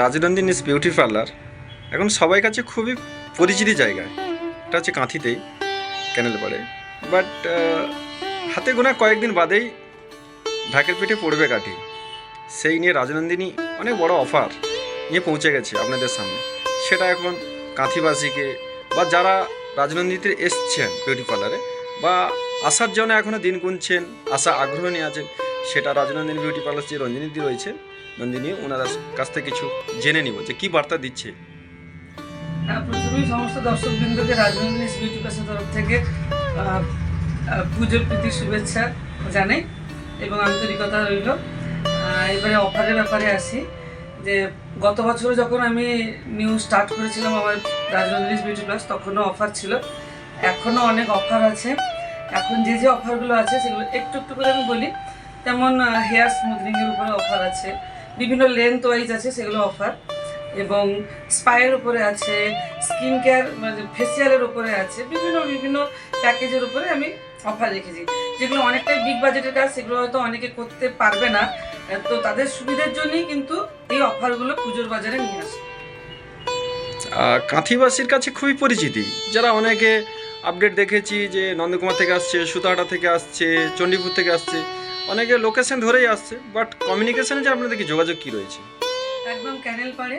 রাজনন্দিনীস beauty parlour এখন সবাই কাছে খুবই পরিচিতি জায়গা। এটা হচ্ছে কাঁথিতেই ক্যানেল পাড়ে বাট হাতে গোনা কয়েকদিন বাদেই ঢাকের পিঠে পড়বে কাঠি সেই নিয়ে রাজনন্দিনী অনেক বড় অফার নিয়ে পৌঁছে গেছে আপনাদের সামনে। সেটা এখন কাঁথিবাসীকে বা যারা রাজনন্দিনীতে এসছেন বিউটি পার্লারে বা আসার জন্য এখনও দিন গুনছেন আসা আগ্রহ নিয়ে আছেন, সেটা রাজনন্দিনী বিউটি পার্লার যে রঞ্জিনীদি রয়েছে নন্দিনী ওনার কাছ থেকে কিছু জেনে নিব যে কি বার্তা দিচ্ছে। আহ, প্রথমেই সমস্ত দর্শক বিন্দুকে রাজনন্দিনী বিউটি প্লাসের তরফ থেকে পুজোর প্রীতি শুভেচ্ছা জানাই এবং আন্তরিকতা রইল। এবারে অফারের ব্যাপারে আসি যে গত বছর যখন আমি নিউ স্টার্ট করেছিলাম আমার রাজনন্দিনী বিউটি প্লাস তখনও অফার ছিল। এখনও অনেক অফার আছে। এখন যে যে অফারগুলো আছে সেগুলো একটু একটু করে আমি বলি। তেমন হেয়ার স্মুথনিংয়ের উপরে অফার আছে। বিভিন্ন লেন্থ ওয়াইজ আছে সেগুলো অফার এবং স্পায়ের উপরে আছে স্কিন কেয়ার মানে ফেসিয়ালের উপরে আছে, বিভিন্ন বিভিন্ন প্যাকেজের উপরে আমি অফার রেখেছি। যেগুলো অনেকটাই বিগ বাজেটের কাজ, সেগুলো হয়তো অনেকে করতে পারবে না। তো তাদের সুবিধার জন্যই কিন্তু এই অফারগুলো পুজোর বাজারে নিয়ে আসে। কাঁথিবাসীর কাছে খুবই পরিচিতি। যারা অনেকে আপডেট দেখেছি যে নন্দকুমার থেকে আসছে, সুতাহাটা থেকে আসছে, চণ্ডীপুর থেকে আসছে। অনেকে লোকেশন ধরেই আসছে বাট কমিউনিকেশনে যে আপনাদের কি যোগাযোগ কি রয়েছে? একদম ক্যানেল পাড়ে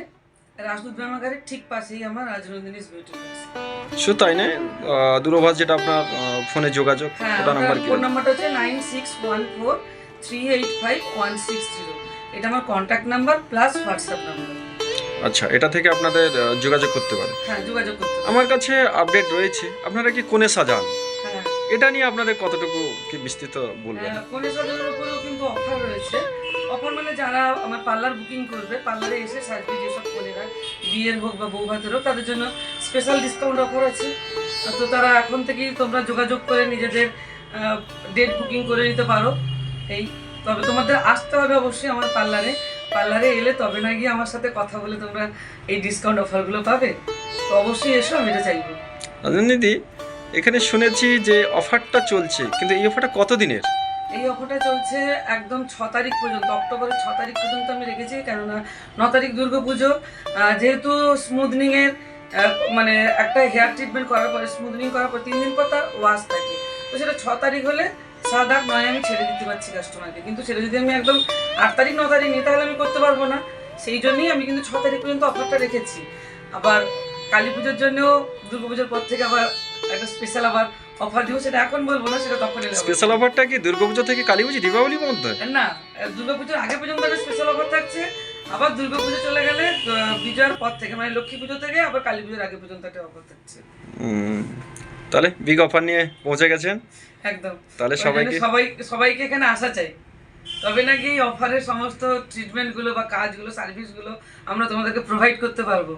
রাজদূত ব্যামাগারের ঠিক পাশেই আমার রাজনন্দিনীস বিউটি শুধু তাই আহ, দূরভাষ যেটা আপনার ফোনে যোগাযোগ হ্যাঁ ওটা নাম্বার কি ফোন নাম্বারটা হচ্ছে nine six one four three eight five one six zero এটা আমার contact number plus WhatsApp number আচ্ছা এটা থেকে আপনাদের যোগাযোগ করতে পারে। হ্যাঁ যোগাযোগ করতে আমার কাছে আপডেট রয়েছে। আপনারা কি কোণে সাজান? এটা নিয়ে আপনাদের কতটুকু কি বিস্তৃত বলবেন? কনে সাজানোর উপরেও কিন্তু অফার রয়েছে। অফার মানে যারা আমার পার্লার বুকিং করবে পার্লারে এসে সাজবে যেসব কনেরা বিয়ের হোক বা বউ ভাতের হোক তাদের জন্য স্পেশাল ডিসকাউন্ট অফার আছে। তো তারা এখন থেকেই তোমরা যোগাযোগ করে নিজেদের ডেট বুকিং করে নিতে পারো। এই তবে তোমাদের আসতে হবে অবশ্যই আমার পার্লারে পার্লারে এলে তবে না গিয়ে আমার সাথে কথা বলে তোমরা এই ডিসকাউন্ট অফারগুলো পাবে। তো অবশ্যই এসো আমি এটা চাইব। দিদি এখানে শুনেছি যে অফারটা চলছে, কিন্তু এই অফারটা কত দিনের এই অফারটা চলছে একদম ছ তারিখ পর্যন্ত, অক্টোবরের ছ তারিখ পর্যন্ত আমি রেখেছি, কেননা ন তারিখ দুর্গা পুজো যেহেতু স্মুথনিংয়ের মানে একটা হেয়ার ট্রিটমেন্ট করার পরে স্মুথনিং করার পর তিন দিন পর তার ওয়াশ থাকে। তো সেটা ছ তারিখ হলে সাত আট নয় আমি ছেড়ে দিতে পারছি কাস্টমারকে কিন্তু সেটা যদি আমি একদম আট তারিখ, ন তারিখ নিই, তাহলে আমি করতে পারব না। সেই জন্যই আমি কিন্তু ছ তারিখ পর্যন্ত অফারটা রেখেছি। আবার কালী পুজোর জন্যও, দুর্গা পুজোর পর থেকে আবার একটা স্পেশাল আবার অফার দিব সেটা এখন বলব না সেটা তখন স্পেশাল অফারটা কি? দুর্গাপুজো থেকে না দুর্গাপুজোর আগে পর্যন্ত স্পেশাল অফার থাকছে। আবার দুর্গাপুজো চলে গেলে বিজয়ের পর থেকে মানে লক্ষ্মী পুজো থেকে আবার কালী পুজোর আগে পর্যন্ত একটা অফার থাকছে। তাহলে বিগ অফার নিয়ে পৌঁছে গেছেন? একদম। তাহলে সবাইকে সবাই সবাইকে এখানে আসা চাই। তবে নাকি অফারের সমস্ত ট্রিটমেন্টগুলো বা কাজগুলো সার্ভিসগুলো আমরা তোমাদেরকে প্রোভাইড করতে পারব।